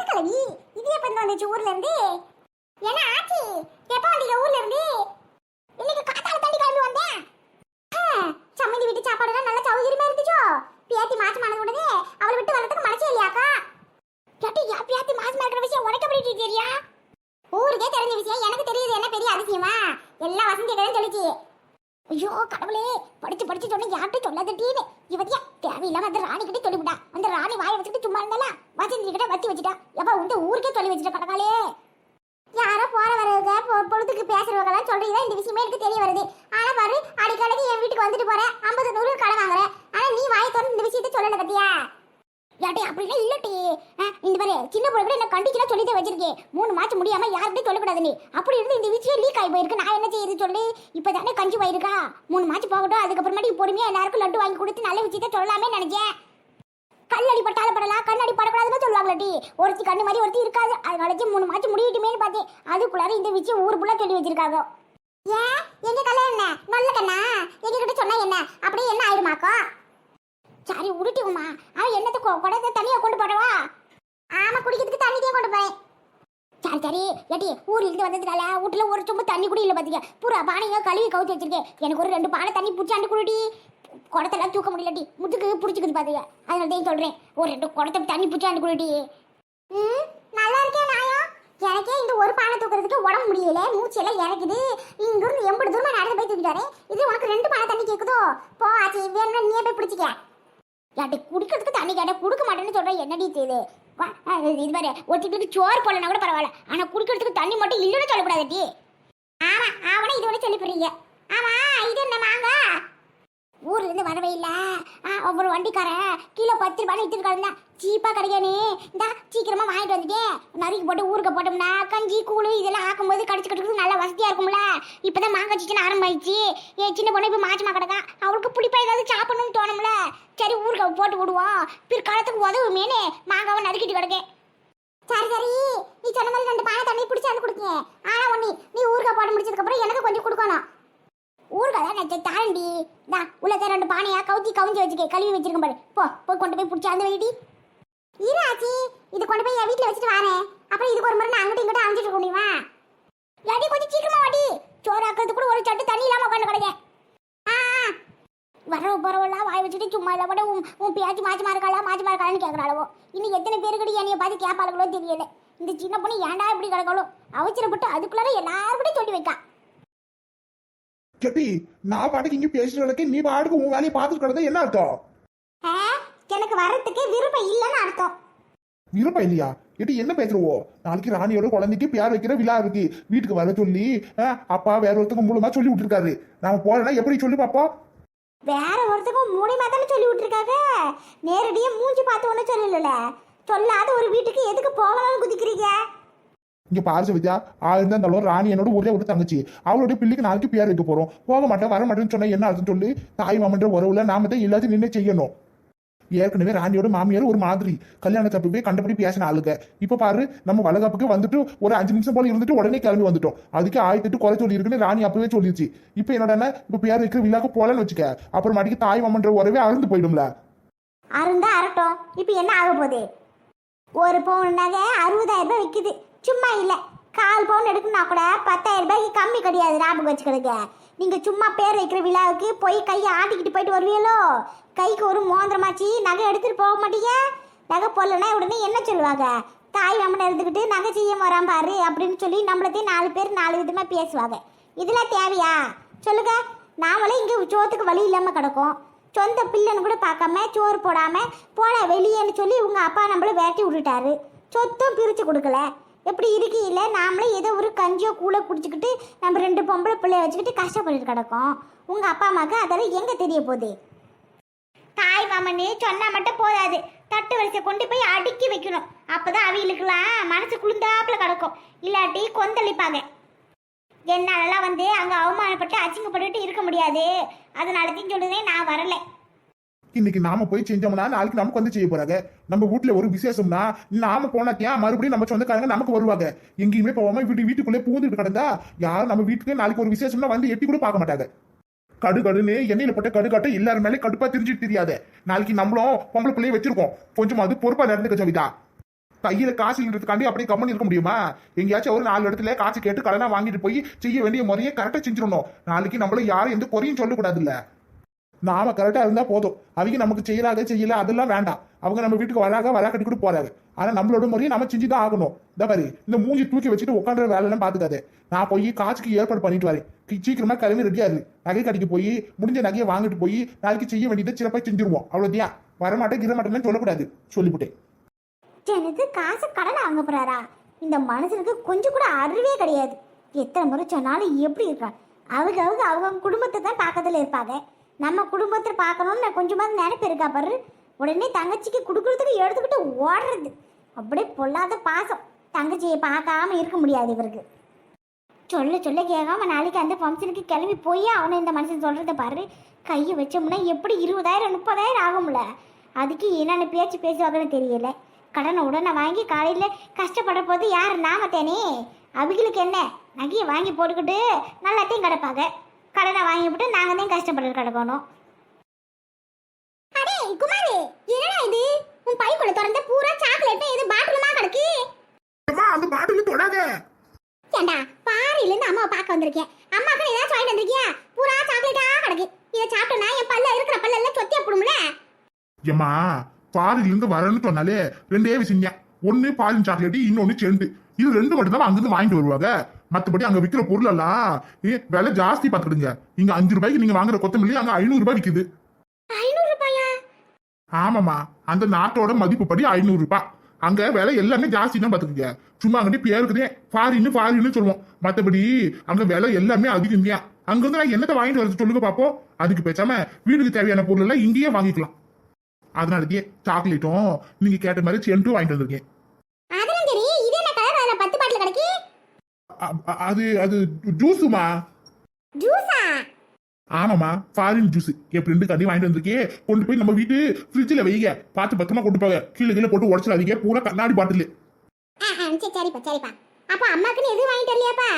பொட்டுக்கலவி இது எப்ப வந்துச்சு ஊர்ல இருந்து. என்ன ஆச்சு எப்ப வந்தீங்க ஊர்ல இருந்து. இன்னைக்கு காத்தால தண்ணி கிளம்பி வந்தேன். ஆ, சம்மந்தி வீட்டு சாப்பாடுலாம் நல்லா சௌகரியமா இருந்துச்சோ? பியாத்தி மாசம் ஆனது உடனே அவளை விட்டு வரதுக்கு மனசே இல்லையாக்கா? கேட்டு யா பியாத்தி மாசமா இருக்கிற விஷயம் உனக்கு எப்படி தெரியா? ஊருக்கே தெரிஞ்ச விஷயம் எனக்கு தெரியுது. என்ன பெரிய அதிசயமா? எல்லா வசந்தி கடன் சொல்லிச்சு. ஐயோ கடவுளே. படிச்சு படிச்சு சொன்ன யார்கிட்ட சொல்லாதட்டீன்னு இவதியா தேவையில்லாம அந்த ராணி கிட்ட சொல்லிவிட்டா. அந்த ராணி வாயை வச்சுட்டு சும்மா இருந்தாலா வசந்தி கிட்ட வச்சு வச்சுட்டா. எப்ப உங்க ஊருக்கே சொல்லி வச்சுட்ட கடகாலே யாரோ போற வரவங்க பொழுதுக்கு பேசுறவங்களாம் சொல்றீங்க இந்த விஷயமே எனக்கு தெரிய வருது. ஆனா பாரு அடிக்கடிக்கு என் வீட்டுக்கு வந்துட்டு போறேன். ஐம்பது நூறு கடை வாங்குறேன். ஆனா நீ வாயை திறந்து இந்த விஷயத்த சொல்லல பத்தியா? யாட்டே அப்படிலாம் இல்லட்டி. இந்த பாரு சின்ன பொண்ணு கூட என்ன கண்டிச்சுனா சொல்லி வச்சிருக்கேன் மூணு மாசம் முடியாம யார்கிட்டயும் சொல்லக்கூடாது நீ அப்படி இருந்து இந்த விஷயம் லீக் ஆகி போயிருக்கு. நான் என்ன செய்யுது சொல்லி? இப்போ தானே கஞ்சி போயிருக்கா மூணு மாச்சு போகட்டும் அதுக்கப்புறமேட்டு பொறுமையா எல்லாருக்கும் லட்டு வாங்கி கொடுத்து நல்ல விஷயத்த சொல்லலாமே நினைச்சேன். கல்லடி பட்டால படலாம் கண்ணாடி படக்கூடாதுன்னு சொல்லுவாங்களாட்டி. ஒருத்தி கண்ணு மாதிரி ஒருத்தி இருக்காது. அதனால மூணு மாச்சு முடியட்டுமேனு பார்த்தேன். அதுக்குள்ளார இந்த விஷயம் ஊர் ஃபுல்லா சொல்லி வச்சிருக்காங்க. ஏன்? எங்க கல்யாணம் என்ன? நல்ல கண்ணா? எங்க கிட்ட சொன்னா என்ன? அப்படியே என்ன ஆயிடுமாக்கா சரி உருட்டிக்குமா அவன் என்னத்தை கொ- குடத்தை தண்ணியை கொண்டு போடவா ஆமா குடிக்கிறதுக்கு தண்ணி தான் கொண்டு போறேன். சரி சரி. ஏட்டி ஊர்ல இருந்து வந்ததுனால வீட்டுல ஒரு சொம்பு தண்ணி கூட இல்லை பாத்தீங்க பூரா பானைங்க கழுவி கவுத்து வச்சிருக்கேன். எனக்கு ஒரு ரெண்டு பானை தண்ணி பிடிச்சாண்டு குடிடி. குடத்தெல்லாம் தூக்க முடியலடி முதுக்கு பிடிச்சிக்குது பாத்துக்க அதனால தான் சொல்றேன். ஒரு ரெண்டு குடத்தை தண்ணி பிடிச்சாண்டு குடிடி. ம் நல்லா இருக்கேன் நாயா. எனக்கே இந்த ஒரு பானை தூக்குறதுக்கு உடம்பு முடியல. மூச்செல்லாம் இறக்குது. இங்கிருந்து எண்பது தூரமா நடந்து போய் தூக்கிட்டு வரேன். இது உனக்கு ரெண்டு பானை தண்ணி கேட்குதோ போ ஆச்சு. வேணும்னா நீயே போய் பிடிச்சிக்க. யார்ட்ட குடிக்கிறதுக்கு தண்ணி கேட்ட கொடுக்க மாட்டேன்னு சொல்கிறேன் என்னடி செய்யுது வா, இது பாரு. ஒருத்தருக்கு சோறு போடலனா கூட பரவாயில்ல. ஆனா குடிக்கிறதுக்கு தண்ணி மட்டும் இல்லைன்னு சொல்லக்கூடாது ஆமா அவனை இது ஒன்று சொல்லி போடுறீங்க ஆமா இது என்ன மாங்க ஊர்ல இருந்து வரவே இல்ல. ஆ, ஒவ்வொரு வண்டிக்காரன் கிலோ பத்து ரூபாய் வித்துருக்காருங்க சீப்பா கிடைக்கானே. இந்த சீக்கிரமா வாங்கிட்டு வந்துட்டே. நறுக்கி போட்டு ஊருக்கு போட்டோம்னா கஞ்சி கூழு இதெல்லாம் ஆக்கும்போது கடிச்சு கடிக்கிறது நல்லா வசதியா இருக்கும்ல. இப்பதான் மாங்காய் சீக்கிரம் ஆரம்பிச்சு என் சின்ன பொண்ணு இப்ப மாச்சமா கிடக்கா. அவளுக்கு பிடிப்பா ஏதாவது சாப்பிடணும்னு தோணும்ல. சரி ஊருக்கு போட்டு விடுவோம். பிற்காலத்துக்கு உதவுமேனு மாங்காவை நறுக்கிட்டு கிடக்கேன். சரி சரி. நீ சொன்ன மாதிரி ரெண்டு பானை தண்ணி பிடிச்சி வந்து கொடுங்க ஆனா ஒண்ணு நீ ஊறுகாய் போட முடிச்சதுக்கு அப்புறம் எனக்கு கொஞ்சம் கொடுக்கணும். ஊறுகாய் தாண்டி தா உள்ள ரெண்டு பானையா கவுத்தி கவுஞ்சி வச்சுக்க கழுவி வச்சிருக்கேன் பாரு. போ போய் கொண்டு போய் பிடிச்சி அந்த வைடி இரு ஆச்சி இது கொண்டு போய் என் வீட்டில் வச்சுட்டு வரேன். அப்புறம் இதுக்கு ஒரு முறை நான் அங்கிட்டு இங்கிட்ட அமைச்சிட்டு இருக்க முடியுமா? யாடி கொஞ்சம் சீக்கிரமா வாடி. சோறு ஆக்குறது கூட ஒரு சட்டு தண்ணி இல்லாமல் உட்காந்து கிடையாது ஆ ஆ. வரவு பரவெல்லாம் வாய் வச்சுட்டு சும்மா இல்லை கூட உன் உன் பேச்சு மாச்சு இருக்காளா மாச்சு இருக்காளான்னு கேட்குறாளவோ இன்னும் எத்தனை பேருக்கிட்ட என்னைய பார்த்து கேட்பாளுகளோ தெரியல. இந்த சின்ன பொண்ணு ஏன்டா இப்படி கிடக்காளோ? அவசரப்பட்டு அதுக்குள்ளார எல்லாருக்கிட்டையும் சொல்லி வைக்கா. கெட்டி நான் பாட்டுக்கு இங்க பேசிட்டு கிடக்க நீ பாட்டுக்கு உன் வேலையை பார்த்துட்டு கிடந்தா என்ன அர்த்தம்? எனக்கு வரத்துக்கு விருப்பம் இல்லைன்னு அர்த்தம். விருப்பம் இல்லையா? எட்டி என்ன பேசுறவோ நாளைக்கு ராணியோட குழந்தைக்கு பேர் வைக்கிற விழா இருக்கு. வீட்டுக்கு வர சொல்லி அப்பா வேற ஒருத்தங்க மூலமா சொல்லி விட்டுருக்காரு. நாம போறேன்னா எப்படி சொல்லி பாப்போம் வேற ஒருத்தக்கும் மூலியமா தானே சொல்லி விட்டுருக்காங்க. நேரடியாக மூஞ்சி பார்த்து ஒன்றும் சொல்லல சொல்லாத ஒரு வீட்டுக்கு எதுக்கு போகலாம்னு குதிக்கிறீங்க? இங்க பாரு வித்யா ஆயிருந்தா இருந்தாலும் ராணி என்னோட ஒரே ஒரு தங்கச்சி. அவளுடைய பிள்ளைக்கு நாளைக்கு பேர் வைக்க போறோம். போக மாட்டேன் வர மாட்டேன்னு சொன்னா என்ன அர்த்தம் சொல்லி? தாய் மாமன்ற உறவுல நாம தான் எல்லாத்தையும் நின்று செய்யணும். ஏற்கனவே ராணியோட மாமியார் ஒரு மாதிரி. கல்யாணத்தை போய் கண்டபடி பேசின ஆளுங்க. இப்ப பாரு நம்ம வளகாப்புக்கு வந்துட்டு ஒரு அஞ்சு நிமிஷம் போல இருந்துட்டு உடனே கிளம்பி வந்துட்டோம். அதுக்கு ஆயிரத்தெட்டு குறை சொல்லி இருக்குன்னு ராணி அப்பவே சொல்லிடுச்சு இப்ப என்னடா இப்ப பேர் வைக்கிற விழாக்கு போலன்னு வச்சுக்க. அப்புறமாட்டிக்கு தாய் மாமன்ற உறவே அறுந்து போயிடும்ல. அருந்தா அரட்டும் இப்போ என்ன ஆக போகுது? ஒரு பவுன் நகை அறுபதாயிரம் ரூபாய் விற்குது சும்மா இல்லை. கால் பவுன் எடுக்கணும்னா கூட பத்தாயிரம் ரூபாய்க்கு கம்மி கிடையாது ஞாபகம் வச்சுக்கிடுங்க நீங்கள் சும்மா பேர் வைக்கிற விழாவுக்கு போய் கையை ஆட்டிக்கிட்டு போயிட்டு வருவீங்களோ? கைக்கு ஒரு மோந்திரமாச்சு நகை எடுத்துகிட்டு போக மாட்டீங்க? நகை போடலன்னா உடனே என்ன சொல்லுவாங்க? தாய் மாமனை இருந்துக்கிட்டு நகை செய்ய வரான் பாரு அப்படின்னு சொல்லி நம்மளத்தையும் நாலு பேர் நாலு விதமாக பேசுவாங்க. இதெல்லாம் தேவையா? சொல்லுங்க. நாமளே இங்கே சோத்துக்கு வழி இல்லாமல் கிடக்கும். சொந்த பிள்ளைன்னு கூட பார்க்காம சோறு போடாமல் போட வெளியேன்னு சொல்லி உங்கள் அப்பா நம்மளை வேட்டி விட்டுட்டாரு. சொத்தும் பிரித்து கொடுக்கல. எப்படி இருக்கீங்கள நாமளே ஏதோ ஒரு கஞ்சியோ கூழோ குடிச்சுக்கிட்டு நம்ம ரெண்டு பொம்பளை பிள்ளைய வச்சுக்கிட்டு கஷ்டப்பட்டுட்டு கிடக்கோம். உங்கள் அப்பா அம்மாவுக்கு அதெல்லாம் எங்கே தெரிய போகுது? தாய் மாமன்னு சொன்னால் மட்டும் போதாது. தட்டு வரிசை கொண்டு போய் அடுக்கி வைக்கணும். அப்போ தான் அவிகளுக்கெல்லாம் மனசு குளிர்ந்தாப்புல கிடக்கும். இல்லாட்டி கொந்தளிப்பாங்க. என்னாலலாம் வந்து அங்கே அவமானப்பட்டு அசிங்கப்பட்டுட்டு இருக்க முடியாது. அதனால தான் சொல்லுதே நான் வரலை. இன்னைக்கு நாம போய் செஞ்சோம்னா நாளைக்கு நமக்கு வந்து செய்ய போறாங்க. நம்ம வீட்டுல ஒரு விசேஷம்னா நாம போனாத்தியா மறுபடியும் நம்ம சொந்தக்காரங்க நமக்கு வருவாங்க? எங்கேயுமே போகாம வீட்டு வீட்டுக்குள்ளே பூந்துட்டு கிடந்தா யாரும் நம்ம வீட்டுக்கு நாளைக்கு ஒரு விசேஷம்னா வந்து எட்டி கூட பார்க்க மாட்டாங்க. கடு கடுன்னு எண்ணெயில போட்ட கடு கட்ட எல்லாரும் மேலே கடுப்பா தெரிஞ்சுட்டு தெரியாத. நாளைக்கு நம்மளும் பொம்பளை பிள்ளைய வச்சிருக்கோம். கொஞ்சம் அது பொறுப்பா நடந்துக்க சொல்லிதா. கையில காசு இல்லைன்றதுக்காண்டி அப்படியே கம்மன் இருக்க முடியுமா? எங்கேயாச்சும் ஒரு நாலு இடத்துல காசு கேட்டு கடனா வாங்கிட்டு போய் செய்ய வேண்டிய முறையை கரெக்டா செஞ்சிடணும். நாளைக்கு நம்மள யாரும் எந்த குறையும் சொல்லக்கூடாதுல்ல. நாம கரெக்டா இருந்தா போதும். அவங்க நமக்கு செய்யறாங்க செய்யல அதெல்லாம் வேண்டாம். அவங்க நம்ம வீட்டுக்கு வராக வரா கட்டி கூட போறாங்க ஆனா நம்மளோட முறையை நம்ம செஞ்சுதான் ஆகணும். இந்த மாதிரி இந்த மூஞ்சி தூக்கி வச்சுட்டு உட்காந்துற வேலை எல்லாம் பாத்துக்காது. நான் போய் காசுக்கு ஏற்பாடு பண்ணிட்டு வரேன். சீக்கிரமா கிளம்பி ரெடியா இரு. நகை கடைக்கு போய் முடிஞ்ச நகையை வாங்கிட்டு போய் நாளைக்கு செய்ய வேண்டியதை சிறப்பாக செஞ்சிருவோம். அவ்வளவுதான். வரமாட்டேன் கிரமாட்டேன்னு சொல்லக்கூடாது. சொல்லிவிட்டேன். எனக்கு காசு கடன் வாங்க போறாரா? இந்த மனுஷனுக்கு கொஞ்சம் கூட அறிவே கிடையாது. எத்தனை முறை சொன்னாலும் எப்படி இருக்கான் அவங்க அவங்க அவங்க குடும்பத்தை தான் பார்க்கறதுல இருப்பாங்க. நம்ம குடும்பத்தை பார்க்கணும்னு நான் கொஞ்சமாவது நினைப்பு இருக்கா பாரு? உடனே தங்கச்சிக்கு கொடுக்குறதுக்கு எடுத்துக்கிட்டு ஓடுறது. அப்படியே பொல்லாத பாசம். தங்கச்சியை பார்க்காம இருக்க முடியாது இவருக்கு. சொல்ல சொல்ல கேட்காம நாளைக்கு அந்த ஃபங்க்ஷனுக்கு கிளம்பி போய் அவனை இந்த மனுஷன் சொல்கிறத பாரு. கையை வச்சோம்னா எப்படி இருபதாயிரம் முப்பதாயிரம் ஆகும்ல? அதுக்கு என்னென்ன பேச்சு பேசுவாங்கன்னு தெரியல. கடனை உடனே வாங்கி காலையில் கஷ்டப்படுற போது யார் நாமத்தேனே அவங்களுக்கு என்ன? நகையை வாங்கி போட்டுக்கிட்டு நல்லாத்தையும் கிடப்பாங்க. கடனை வாங்கிவிட்டு நாங்கள் தான் கஷ்டப்பட்டு கிடக்கணும் அடே குமாரு என்னடா இது? உன் பைக்குள்ள திறந்த பூரா சாக்லேட் இது பாட்டிலுமா கிடக்கு? அம்மா அந்த பாட்டில் தொடாத. ஏண்டா பாரில இருந்து அம்மாவை பார்க்க வந்திருக்கேன் அம்மாக்கு ஏதாச்சும் வாங்கிட்டு வந்திருக்கியா? பூரா சாக்லேட்டா கிடக்கு. இதை சாப்பிட்டோன்னா என் பல்ல இருக்கிற பல்ல எல்லாம் சொத்தியா போடும்ல ஏம்மா பாரில இருந்து வரேன்னு சொன்னாலே ரெண்டே விஷயம் ஒண்ணு பாலின் சாக்லேட் இன்னொன்னு செண்டு. இது ரெண்டு மட்டும் தான் அங்கிருந்து வாங்கிட்டு வருவாங்க. மத்தபடி அங்க விக்கிற பொருள் எல்லாம் விலை ஜாஸ்தி பாத்துக்கிடுங்க. இங்க அஞ்சு ரூபாய்க்கு நீங்க வாங்குற கொத்தமல்லி அங்க ஐநூறு ரூபாய் விக்குது. ஆமாமா அந்த நாட்டோட மதிப்பு படி ஐநூறு ரூபாய் அங்க விலை எல்லாமே ஜாஸ்தி தான் பாத்துக்கங்க. சும்மா அங்கிட்டு பேருக்குதே ஃபாரின்னு ஃபாரின்னு சொல்லுவோம். மத்தபடி அங்க விலை எல்லாமே அதிகம் தான் அங்க இருந்து நான் என்னத்தை வாங்கிட்டு வரது சொல்லுங்க பாப்போம். அதுக்கு பேசாம வீட்டுக்கு தேவையான பொருள் எல்லாம் இங்கேயே வாங்கிக்கலாம். அதனாலயே சாக்லேட்டும் நீங்க கேட்ட மாதிரி சென்ட்டும் வாங்கிட்டு வந்திருக்கேன் அதெல்லாம் சரி இது என்ன கலர் அதில் பத்து பாட்டில் கிடக்கு அ- அ- அது அது ஜூஸுமா ஜூஸா ஆமாமா ஃபாரின் ஜூஸ் என் ஃப்ரெண்டு கண்டி வாங்கிட்டு வந்திருக்கே. கொண்டு போய் நம்ம வீட்டு ஃப்ரிட்ஜில் வைங்க. பார்த்து பத்திரமா கொண்டு போங்க. கீழே கீழே போட்டு உடச்சிடாதீங்க. பூரா கண்ணாடி பாட்டில். சரிப்பா சரிப்பா. அப்போ அம்மாக்குன்னு எதுவும் வாங்கிட்டு வரலையாப்பா?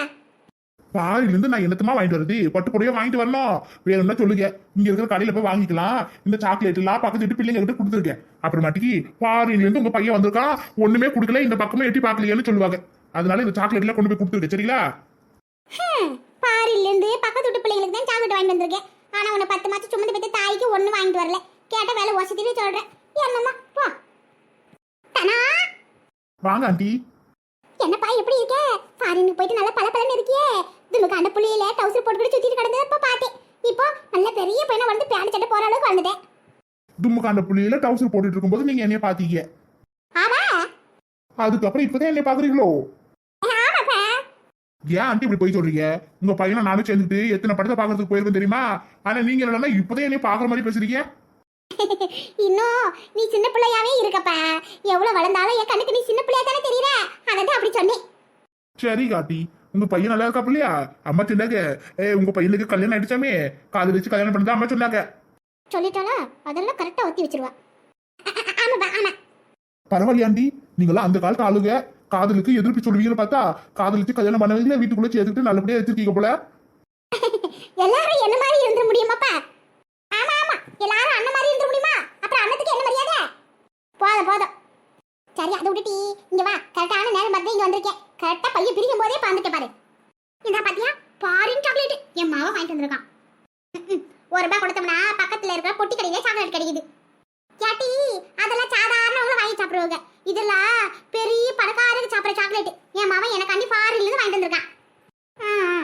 பாரில இருந்து நான் என்னத்தமா வாங்கிட்டு வருது பட்டு புடவையா வாங்கிட்டு வரணும். வேணும்னா சொல்லுங்க? இங்க இருக்கிற கடையில போய் வாங்கிக்கலாம். இந்த சாக்லேட் எல்லாம் பக்கத்து வீட்டு பிள்ளைங்க கிட்ட கொடுத்துருக்கேன். அப்புறமாட்டிக்கு பாரில இருந்து உங்க பையன் வந்திருக்கான். ஒண்ணுமே கொடுக்கல. இந்த பக்கமே எட்டி பார்க்கலையேன்னு சொல்லுவாங்க. அதனால இந்த சாக்லேட் எல்லாம் கொண்டு போய் கொடுத்துருக்கேன் சரிங்களா? பாரிலேருந்து பக்கத்து வீட்டு பிள்ளைங்களுக்கு தான் சாக்லேட் வாங்கிட்டு வந்திருக்கேன். ஆனா உன்னை பத்து மாசம் சுமந்து பெற்ற தாய்க்கு ஒன்றும் வாங்கிட்டு வரல. கேட்ட வேலை வசதின்னு சொல்றேன். என்னம்மா போ. தனா? வாங்க ஆண்டி. என்னப்பா எப்படி இருக்க? ஃபாரினுக்கு போயிட்டு நல்லா பல இருக்கியே. துணுக்கு அந்த புள்ளியில டவுசர் போட்டுக்கிட்டு சுத்திட்டு கிடந்தப்ப பார்த்தேன். இப்போ நல்ல பெரிய பையனை வந்து பேண்ட் சட்டை போற அளவுக்கு வந்துட்டேன் தும்முக்காண்ட புள்ளியில டவுசர் போட்டுட்டு இருக்கும்போது நீங்க என்னைய பாத்தீங்க ஆமா அதுக்கப்புறம் இப்பதான் என்னைய பாக்குறீங்களோ ஏன் ஆண்டி இப்படி போய் சொல்றீங்க? உங்க பையனை நானும் சேர்ந்துட்டு எத்தனை படத்தை பாக்குறதுக்கு போயிருக்கோம் தெரியுமா? ஆனா நீங்க என்னன்னா இப்பதான் என்னைய பாக்குற மாதிரி பேசுறீங்க? இன்னும் நீ சின்ன பிள்ளையாவே இருக்கப்பா. எவ்வளவு வளர்ந்தாலும் என் கண்ணுக்கு நீ சின்ன பிள்ளையா தானே தெரியற? அதான் அப்படி சொன்னேன். சரி காட்டி உங்க பையன் நல்லா இருக்கா இல்லையா? அம்மா சொன்னாங்க ஏ உங்க பையனுக்கு கல்யாணம் ஆயிடுச்சாமே? காதல் வச்சு கல்யாணம் பண்ணதா அம்மா சொன்னாங்க. சொல்லிட்டாளா? அதெல்லாம் கரெக்டா ஒத்தி வச்சிருவா. ஆ- ஆ- ஆமாப்பா ஆமா. பரவாயில்லையாண்டி நீங்களாம் அந்த காலத்து ஆளுங்க. காதலுக்கு எதிர்ப்பு சொல்லுவீங்கன்னு பார்த்தா காதலிச்சு கல்யாணம் பண்ணவங்கள வீட்டுக்குள்ள சேர்த்துக்கிட்டு நல்லபடியா வச்சிருக்கீங்க போல. எல்லாரும் என்ன மாதிரி இருந்துட முடியுமாப்பா? ஆமா ஆமா. எல்லாரும் அண்ணன் மாதிரி இருந்துட முடியுமா? அப்புறம் அண்ணத்துக்கு என்ன மரியாதை? போதும் போதும். சரி அதை விட்டுட்டி இங்க வா. கரெக்டான நேரம் பார்த்து இங்க வந்திருக்கேன். கரெக்டா பையன் பிரிக்கும் போதே பார்த்துட்டு பாரு. இந்த பாத்தியா? பாரின் சாக்லேட் என் மாவன் வாங்கிட்டு வந்திருக்கான். ஒரு ரூபாய் கொடுத்தோம்னா பக்கத்துல இருக்கிற பொட்டி கடையிலே சாக்லேட் கிடைக்குது. கேட்டி அதெல்லாம் சாதாரண உள்ள வாங்கி சாப்பிடுவாங்க இதெல்லாம் பெரிய பணக்காரங்க சாப்பிட சாக்லேட் என் மாவன் எனக்காண்டி ஃபாரின்ல இருந்து வாங்கிட்டு வந்திருக்கான். ஆ, ஆ.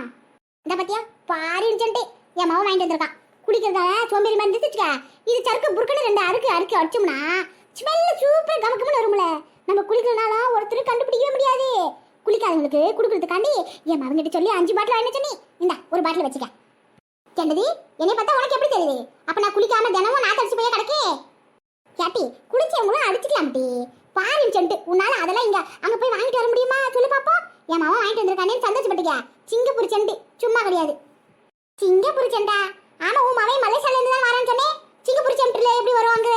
இந்த பத்தியா பாரின் சொல்லிட்டு என் மாவன் வாங்கிட்டு வந்திருக்கான். குடிக்கிறதால சோம்பேறி மாதிரி இருந்துச்சுக்க இது சறுக்கு புருக்குன்னு ரெண்டு அறுக்கு அறுக்கு அடிச்சோம்னா ஸ்மெல்ல சூப்பர் கமக்கமுன்னு வரும்ல. நம்ம குளிக்கிறனால ஒருத்தர் கண்டுபிடிக்கவே முடியாது. குளிக்காதவங்களுக்கு குடுக்கறதுக்காண்டி என் மகன்கிட்ட சொல்லி அஞ்சு பாட்டில் வாங்கி சொன்னி இந்த ஒரு பாட்டில் வச்சுக்க. என்னது? என்னை பார்த்தா உனக்கு எப்படி தெரியுது? அப்ப நான் குளிக்காம தினமும் நான் தடிச்சு போய் கிடக்கே. கேட்டி குளிச்சவங்களும் அடிச்சுக்கலாம்டி. பாரின் சென்ட்டு உன்னால அதெல்லாம் இங்க அங்க போய் வாங்கிட்டு வர முடியுமா? சொல்லு பாப்போம். என் மாமா வாங்கிட்டு வந்திருக்கானேன்னு சந்தோஷப்பட்டுக்க சிங்கப்பூர் செண்டு சும்மா கிடையாது. சிங்கப்பூர் செண்டா ஆமா உன் மகன் மலேசியால இருந்து தான் வரான்னு சொன்னேன். சிங்கப்பூர் சென்டர்ல எப்படி வருவாங்க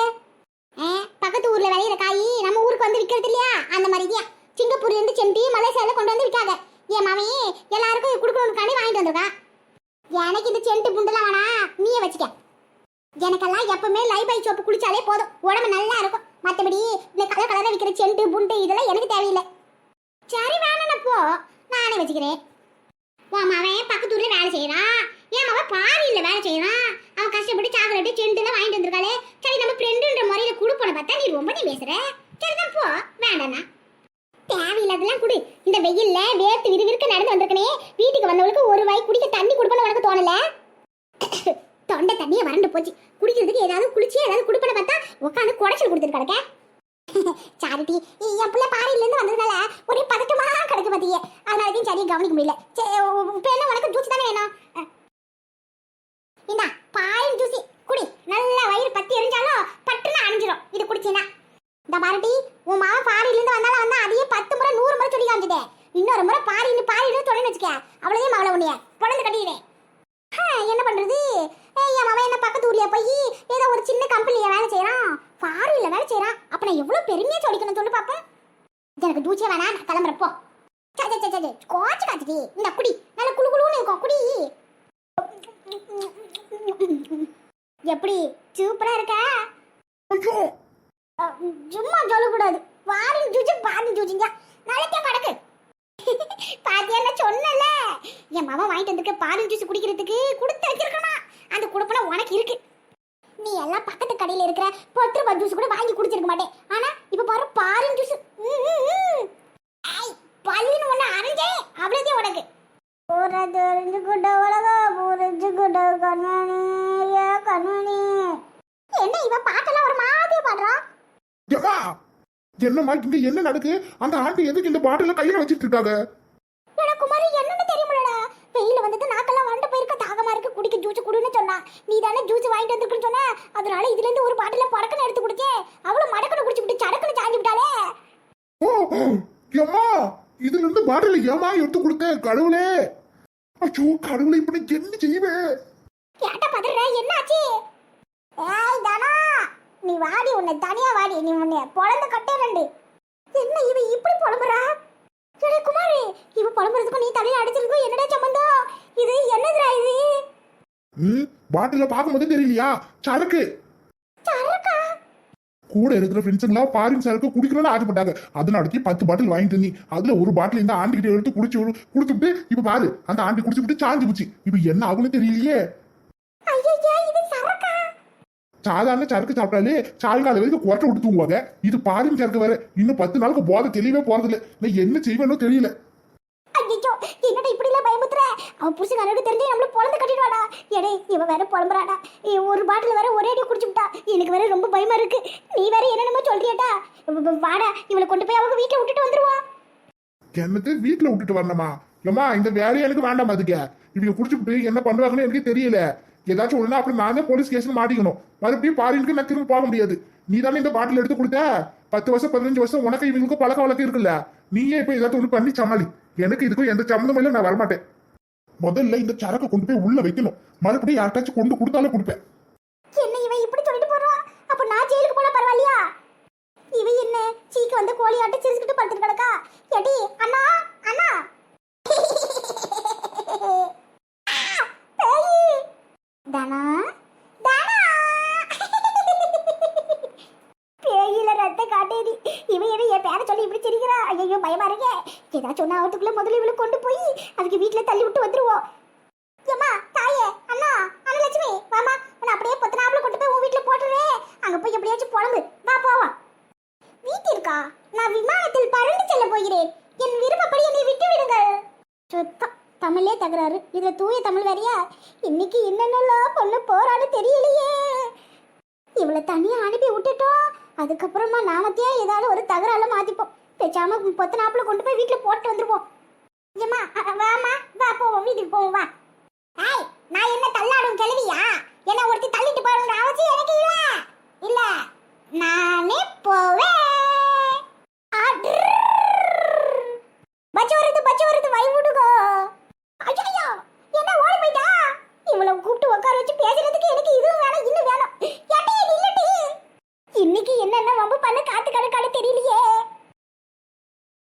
ஆ, பக்கத்து ஊர்ல விளையிற காய் நம்ம ஊருக்கு வந்து விக்கிறது இல்லையா? அந்த மாதிரி தான். சிங்கப்பூர்ல இருந்து செண்டி மலேசியால கொண்டு வந்து விற்காங்க என் மாமி எல்லாருக்கும் கொடுக்கணும்னு வாங்கிட்டு வந்திருக்கான் எனக்கு இந்த செண்டு புண்டுலாம் வேணா நீயே வச்சுக்க. எனக்கெல்லாம் எப்பவுமே லைஃப் பை சோப்பு குளிச்சாலே போதும். உடம்பு நல்லா இருக்கும். மற்றபடி இந்த கலர் கலரா விக்கிற செண்டு புண்டு இதெல்லாம் எனக்கு தேவையில்லை. சரி வேணப்போ நானே வச்சுக்கிறேன். உன் அவன் பக்கத்து ஊரில் வேலை செய்யறான் என் அவன் பாரியில் வேலை செய்யறான் அவன் கஷ்டப்பட்டு சாக்லேட்டு செண்டுலாம் வாங்கிட்டு வந்திருக்காளே. சரி நம்ம ஃப்ரெண்டுன்ற முறையில் கொடுப்போம் பார்த்தா நீ ரொம்ப நீ பேசுற. சரிதான் போ. வேண்டாண்ணா தேவையில்லாதெல்லாம் குடு. இந்த வெயில்ல வேர்த்து விறுவிறுக்க நடந்து வந்திருக்கனே. வீட்டுக்கு வந்தவளுக்கு ஒரு வாய் குடிக்க தண்ணி கொடுப்பேன்னு உனக்கு தோணல. தொண்டை தண்ணியை வறண்டு போச்சு. குடிக்கிறதுக்கு ஏதாவது குளிச்சு ஏதாவது குடுப்பட பார்த்தா உட்காந்து குடைச்சல் கொடுத்துட்டு கிடக்க. சாரிட்டி என் பிள்ளை பாறையிலேருந்து வந்ததுனால ஒரே பதட்டமா கிடக்கு பாத்தீங்க அதனாலதையும் சரியாக கவனிக்க முடியல. சரி, இப்ப என்ன உனக்கு ஜூஸ் தானே வேணும் அஹ். இந்தா பாயும் ஜூசி குடி நல்லா வயிறு பத்தி எரிஞ்சாலும் பட்டுன்னு அணிஞ்சிரும் இது குடிச்சீனா இந்த பாரதி உன் மாவன் பாரியில இருந்து வந்தாலும் வந்தா அதையே பத்து முறை நூறு முறை சொல்லி காமிச்சிட்டேன் இன்னொரு முறை பாரின்னு பாரின்னு தொடர்ந்து வச்சுக்க அவ்வளோதான் மகளை உன்னைய குழந்தை கட்டிடுறேன் என்ன பண்றது ஏய், என் மவன் என்ன பக்கத்து ஊர்லயா போய் ஏதோ ஒரு சின்ன கம்பெனில வேலை செய்யறான் ஃபாரின்ல வேலை செய்யறான் அப்ப நான் எவ்வளவு பெருமையா சொல்லிக்கணும் சொல்லு பாப்போம் எனக்கு தூச்சே வேணா நான் கிளம்புறப்போ சே சே, சே சே, சே கோச்சு காத்துடி இந்த குடி நல்ல குளு குளுன்னு இருக்கும் குடி எப்படி? சூப்பரா இருக்கா? சும்மா சொல்லக்கூடாது. வாரின் ஜூச்சு பாதி ஜூச்சிங்க நாளைக்கே கிடக்கு பாத்தியா சொன்னல என் மாமா வாங்கிட்டு வந்திருக்க பால் ஜூஸ் குடிக்கிறதுக்கு கொடுத்து வச்சிருக்கணும்? அந்த குடுப்பன உனக்கு இருக்கு. நீ எல்லாம் பக்கத்து கடையில இருக்கிற பத்து ரூபாய் ஜூஸ் கூட வாங்கி குடிச்சிருக்க மாட்டேன். ஆனா இப்ப பாரு பால் ஜூஸ். பல்லுன்னு ஒண்ணு அரைஞ்சே அவ்வளவுதான் உனக்கு. பூரா தெரிஞ்சு குட்ட உலக புரிஞ்சு குட்ட கண்மணி ஏ கண்மணி என்ன இவ பாட்டெல்லாம் ஒரு மாதிரியா பாடுறான் ஏம்மா என்னம்மா இங்க என்ன நடக்கு? அந்த ஆண்டி எதுக்கு இந்த பாட்டில கையில வச்சிட்டு இருக்காங்க? குமாரி என்னன்னு தெரியுமாடா வெயில வந்துட்டு நாக்கெல்லாம் வண்ட போயிருக்க தாகமா இருக்கு. குடிக்க ஜூஸ் குடுன்னு சொன்னா. நீ தானே ஜூஸ் வாங்கிட்டு வந்துருக்குன்னு சொன்ன. அதனால இதுல இருந்து ஒரு பாட்டில பறக்கன்னு எடுத்து குடிச்சே. அவளும் மடக்கன்னு குடிச்சு விட்டு சடக்குன்னு சாஞ்சு விட்டாளே ஓ ஏம்மா இதுல இருந்து பாட்டில ஏமா எடுத்து கொடுத்த கடவுளே? ஐயோ கடவுளை இப்ப நான் என்ன செய்வேன்? கேட்ட பதற? என்ன ஆச்சு ஏய் தானா! நீ வாடி உன்னை தனியா வாடி. நீ உன்னை பொழந்த கட்டே ரெண்டு. என்ன இவ இப்படி புலம்புறா சரி குமாரி இவ புலம்புறதுக்கும் நீ தலையில அடிச்சிருக்கும் என்னடா சம்பந்தம்? இது என்னதுடா இது? ம் பாட்டில பார்க்கும்போது தெரியலையா? சரக்கு. சரக்கா? கூட இருக்கிற ஃப்ரெண்ட்ஸுங்களா பாரின் சரக்கு குடிக்கணும்னு ஆசைப்பட்டாங்க. அது நடத்தி பத்து பாட்டில் வாங்கிட்டு நீ அதுல ஒரு பாட்டில் இந்த ஆண்டி கிட்ட எடுத்து குடிச்சு கொடுத்துட்டு இப்ப பாரு அந்த ஆண்டி குடிச்சு விட்டு சாஞ்சு போச்சு. இப்ப என்ன ஆகும்னு தெரியலையே. ஐயா இது சாதாரண சரக்கு சாப்பிட்டாலே சாயங்கால வரைக்கும் குறைச்ச விட்டு தூங்குவாங்க. இது பாரின் சரக்கு வேற. இன்னும் பத்து நாளுக்கு போத தெளிவே போறதில்ல. நான் என்ன செய்வேனோ தெரியல. ஐயோ என்னடா இப்படி எல்லாம் பயமுத்துற? அவன் புருஷன் கரடு தெரிஞ்சு நம்மள பொழந்து கட்டிடுவாடா. எடே இவ வேற புலம்புறாடா. ஏ, ஒரு பாட்டில் வேற ஒரே அடி குடிச்சு விட்டா. எனக்கு வேற ரொம்ப பயமா இருக்கு. நீ வேற என்னென்னமோ சொல்றியடா. வாடா இவளை கொண்டு போய் அவங்க வீட்டுல விட்டுட்டு வந்துருவா. என்னது? வீட்டுல விட்டுட்டு வரணுமா? ஏம்மா இந்த வேலையை எனக்கு வேண்டாம் அதுக்க இவங்க குடிச்சுட்டு என்ன பண்றாங்கன்னு எனக்கு தெரியல. ஏதாச்சும் ஒண்ணுனா அப்புறம் நான் தான் போலீஸ் கேஸ்ல மாட்டிக்கணும். மறுபடியும் பாரினுக்கு நான் திரும்ப போக முடியாது. நீ தானே இந்த பாட்டில் எடுத்து கொடுத்த? பத்து வருஷம் பதினஞ்சு வருஷம் உனக்கு இவங்களுக்கு பழக்க வழக்கம் இருக்குல்ல. நீயே இப்ப ஏதாச்சும் ஒண்ணு பண்ணி சமாளி. எனக்கு இதுக்கும் எந்த சம்மந்தமும் இல்லை நான் வரமாட்டேன். முதல்ல இந்த சரக்கு கொண்டு போய் உள்ள வைக்கணும். மறுபடியும் யார்ட்டாச்சும் கொண்டு கொடுத்தாலும் கொடுப்பேன். என்ன இவன் இப்படி சொல்லிட்டு போறான்? அப்ப நான் ஜெயிலுக்கு போனா பரவாயில்லையா? இவன் என்ன சீக்கு வந்து கோழி ஆட்ட சிரிச்சுக்கிட்டு படுத்துட்டு கிடக்கா? எடி அண்ணா! கிடக்குறாரு இதுல தூய தமிழ் வேறையா? இன்னைக்கு என்னென்னலாம் பொண்ணு போறான்னு தெரியலையே. இவளை தனியா அனுப்பி விட்டுட்டோம். அதுக்கப்புறமா நாமத்தையே ஏதாவது ஒரு தகரால மாத்திப்போம். பேச்சாம பொத்த நாப்பில் கொண்டு போய் வீட்டுல போட்டு வந்துருவோம். ஏமா வாமா வா போவோம் வீட்டுக்கு போவோம் வா. ஏய் நான் என்ன தள்ளாடும் கிளவியா என்ன ஒருத்தி தள்ளிட்டு போகணுங்கிற அவசியம் எனக்கு இல்ல. இல்லை நான்